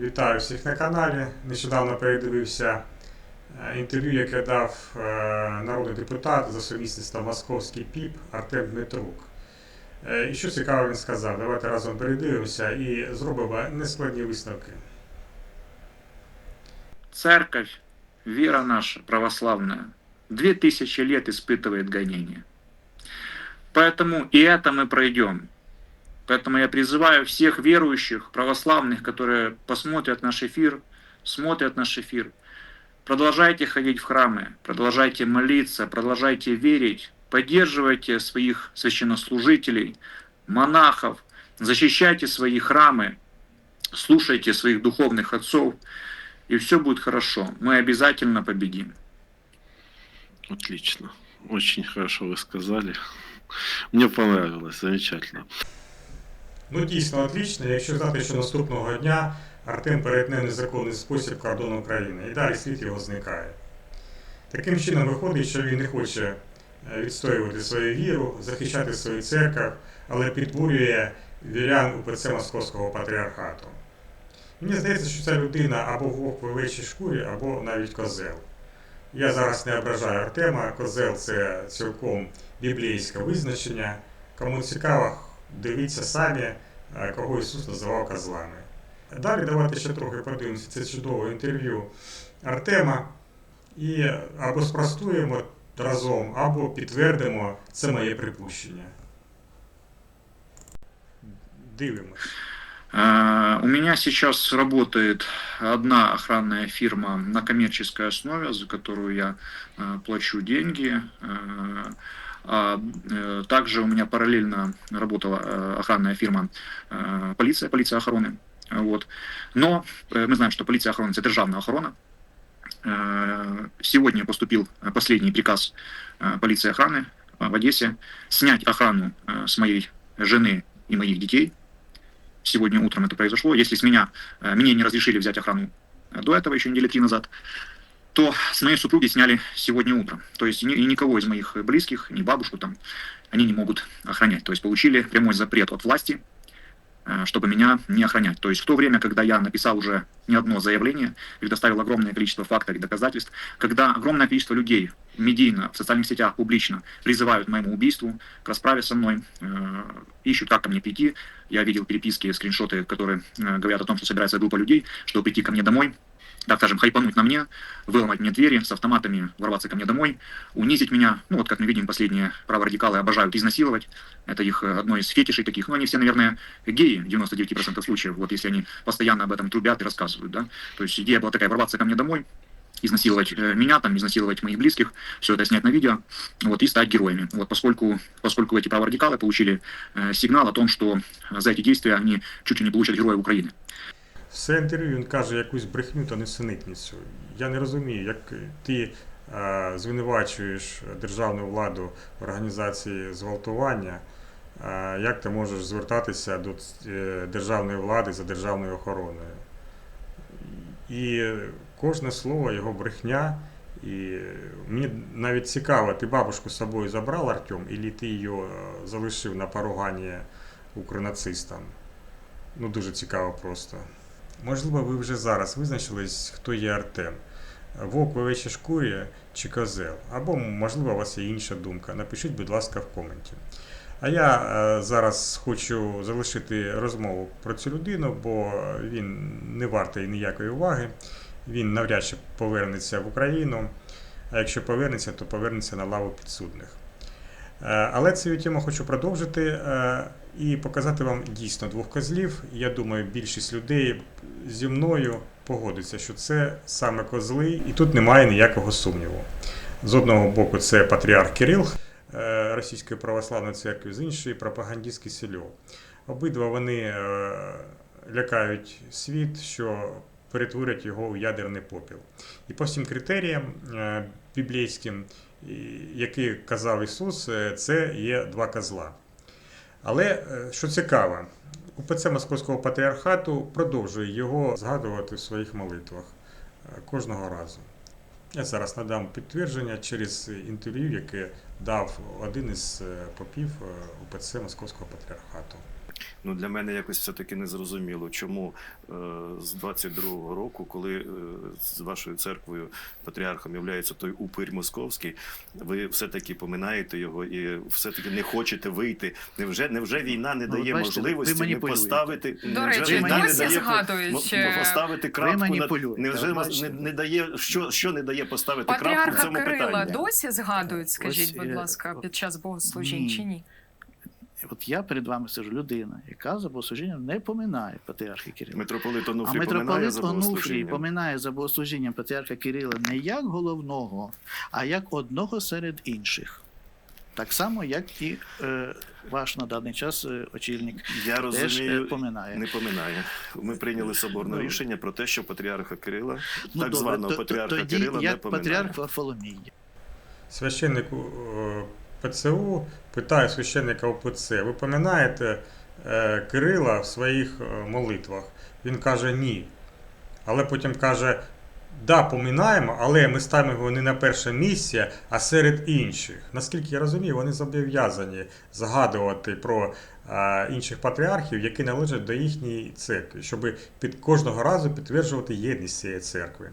Вітаю всіх на каналі. Нещодавно передивився е, інтерв'ю, яке дав е, народний депутат за сумісництвом Московський ПІП Артем Дмитрук. Е, І що цікаво він сказав, давайте разом передивимося і зробимо нескладні висновки. Церковь, вера наша православная, две тысячи лет испытывает гонения. Поэтому и это мы пройдем. Поэтому я призываю всех верующих, православных, которые посмотрят наш эфир, смотрят наш эфир, продолжайте ходить в храмы, продолжайте молиться, продолжайте верить, поддерживайте своих священнослужителей, монахов, защищайте свои храмы, слушайте своих духовных отцов, и все будет хорошо. Мы обязательно победим. Отлично. Очень хорошо вы сказали. Мне понравилось, замечательно. Ну, дійсно отлично, якщо знати, що наступного дня Артем перетне незаконний спосіб кордон України, і далі світ його зникає. Таким чином виходить, що він не хоче е, відстоювати свою віру, захищати свою церкву, але підбурює вірян УПЦ Московського патріархату. Мені здається, що ця людина або вовк в овечій шкурі, або навіть козел. Я зараз не ображаю Артема, козел це цілком біблійське визначення. Кому цікаво, дивіться самі, е, кого Ісус називав козлами. Далі давайте ще трохи подивимося це чудове інтерв'ю Артема і або спростуємо разом, або підтвердимо це моє припущення. Дивимось. Э, У меня сейчас работает одна охранная фирма на коммерческой основе, за которую я плачу деньги. А, э, Также у меня параллельно работала э, охранная фирма э, полиция, полиция охраны. Вот. Но мы знаем, что полиция охраны – это державная охрана. Сегодня поступил последний приказ полиции охраны в Одессе снять охрану с моей жены и моих детей. Сегодня утром это произошло. Если с меня, мне не разрешили взять охрану до этого, еще недели три назад, то с моей супруги сняли сегодня утром. То есть ни- никого из моих близких, ни бабушку там, они не могут охранять. То есть получили прямой запрет от власти, э, чтобы меня не охранять. То есть в то время, когда я написал уже не одно заявление, предоставил огромное количество фактов и доказательств, когда огромное количество людей медийно, в социальных сетях, публично призывают к моему убийству, к расправе со мной, э, ищут, как ко мне прийти. Я видел переписки, скриншоты, которые э, говорят о том, что собирается группа людей, чтобы прийти ко мне домой, так скажем, хайпануть на мне, выломать мне двери, с автоматами ворваться ко мне домой, унизить меня. Ну вот, как мы видим, последние праворадикалы обожают изнасиловать. Это их э, одно из фетишей таких. Ну, они все, наверное, геи в 99% случаев, вот если они постоянно об этом трубят и рассказывают, да. То есть идея была такая, ворваться ко мне домой, изнасиловать э, меня, там, изнасиловать моих близких, все это снять на видео, вот, и стать героями. Вот, поскольку, поскольку эти праворадикалы получили э, сигнал о том, что за эти действия они чуть ли не получат Героя Украины. Все інтерв'ю він каже якусь брехню та несенітницю. Я не розумію, як ти е, звинувачуєш державну владу в організації зґвалтування, е, як ти можеш звертатися до е, державної влади за державною охороною. І кожне слово його брехня. І мені навіть цікаво, ти бабушку з собою забрав Артем, і ти її залишив на поругання укронацистам? Ну, дуже цікаво просто. Можливо, ви вже зараз визначились, хто є Артем. Вовк в овечій шкурі чи козел. Або, можливо, у вас є інша думка. Напишіть, будь ласка, в коменті. А я е, зараз хочу залишити розмову про цю людину, бо він не вартий ніякої уваги. Він навряд чи повернеться в Україну. А якщо повернеться, то повернеться на лаву підсудних. Е, Але цю тему хочу продовжити е, і показати вам дійсно двох козлів. Я думаю, більшість людей зі мною погодиться, що це саме козли, і тут немає ніякого сумніву. З одного боку, це патріарх Кирил е, Російської православної церкви, з іншої пропагандист Кисельов. Обидва вони е, лякають світ, що перетворять його у ядерний попіл. І по всім критеріям е, біблійським, які казав Ісус, це є два козла. Але е, що цікаво, УПЦ Московського патріархату продовжує його згадувати в своїх молитвах е, кожного разу. Я зараз надам підтвердження через інтерв'ю, яке дав один із е, попів е, УПЦ Московського патріархату. Ну, для мене якось все-таки незрозуміло, чому е, з 22-го року, коли е, з вашою церквою патріархом є той упир московський, ви все-таки поминаєте його і все-таки не хочете вийти. Невже, невже війна не Ну, дає бачите, можливості не поставити До речі, війна не дає е, поставити крапку на невже не, не дає що, що не дає поставити крапку в цьому Кирила питанні? досі згадують, скажіть, Ось, будь е, ласка, під час богослужінь чи ні? От я перед вами сижу людина, яка за богослужінням не поминає патріарха Кирила. Митрополит А Онуфрій поминає митрополит за Онуфрій богослужінням. поминає за богослужінням патріарха Кирила не як головного, а як одного серед інших. Так само, як і е, ваш на даний час е, очільник Я теж е, поминає. Не поминає. Ми прийняли соборне Ну. рішення про те, що патріарха Кирила, Ну, так добре, званого то- то- патріарха тоді Кирила, не поминає. патріарх Варфоломій. Священник е, ПЦУ питає священника УПЦ, ви пам'ятаєте е, Кирила в своїх е, молитвах? Він каже ні. Але потім каже, да, поминаємо, але ми ставимо його не на перше місце, а серед інших. Наскільки я розумію, вони зобов'язані згадувати про інших патріархів, які належать до їхньої церкви, щоб під кожного разу підтверджувати єдність цієї церкви.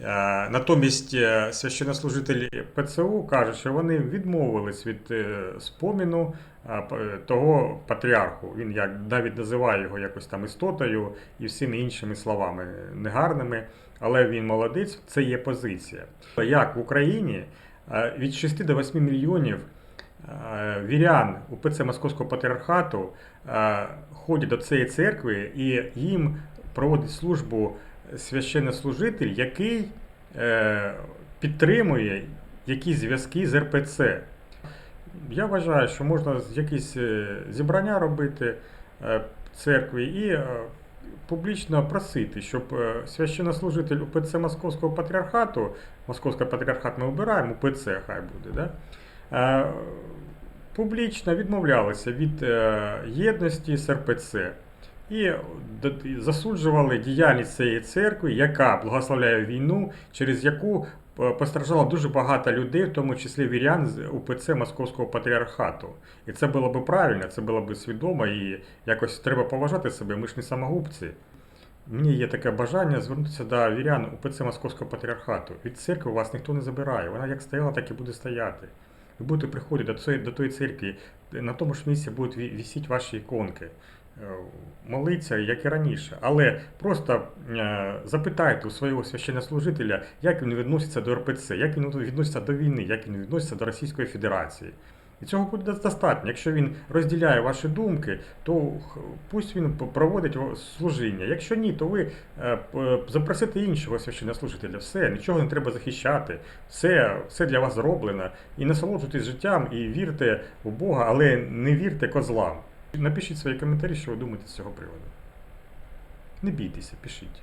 Е, Натомість е, священнослужителі ПЦУ кажуть, що вони відмовились від е, споміну того патріарху. Він як навіть називає його якось там істотою і всіми іншими словами негарними, але він молодець, це є позиція. Як в Україні від 6 до 8 мільйонів вірян УПЦ Московського патріархату ходять до цієї церкви і їм проводить службу священнослужитель, який е, підтримує якісь зв'язки з РПЦ. Я вважаю, що можна якісь е, зібрання робити е, церкві і публічно просити, щоб священнослужитель УПЦ Московського патріархату, Московський патріархат ми обираємо, УПЦ хай буде, да? публічно відмовлялися від єдності з РПЦ і засуджували діяльність цієї церкви, яка благословляє війну, через яку е, постраждало дуже багато людей, в тому числі вірян з УПЦ Московського патріархату. І це було б правильно, це було б свідомо і якось треба поважати себе. Ми ж не самогубці. Мені є таке бажання звернутися до вірян УПЦ Московського патріархату. Від церкви вас ніхто не забирає. Вона як стояла, так і буде стояти. Ви будете приходити до цієї, до тої церкви, на тому ж місці будуть ві- вісіти ваші іконки. Е, Молиться, як і раніше. Але просто е, запитайте у свого священнослужителя, як він відноситься до РПЦ, як він відноситься до війни, як він відноситься до Російської Федерації. І цього буде достатньо. Якщо він розділяє ваші думки, то пусть він проводить служіння. Якщо ні, то ви е, запросите іншого священнослужителя. Все, нічого не треба захищати. Все, все для вас зроблено. І насолоджуйтесь життям і вірте в Бога, але не вірте козлам. Напишіть свої коментарі, що ви думаєте з цього приводу. Не бійтеся, пишіть.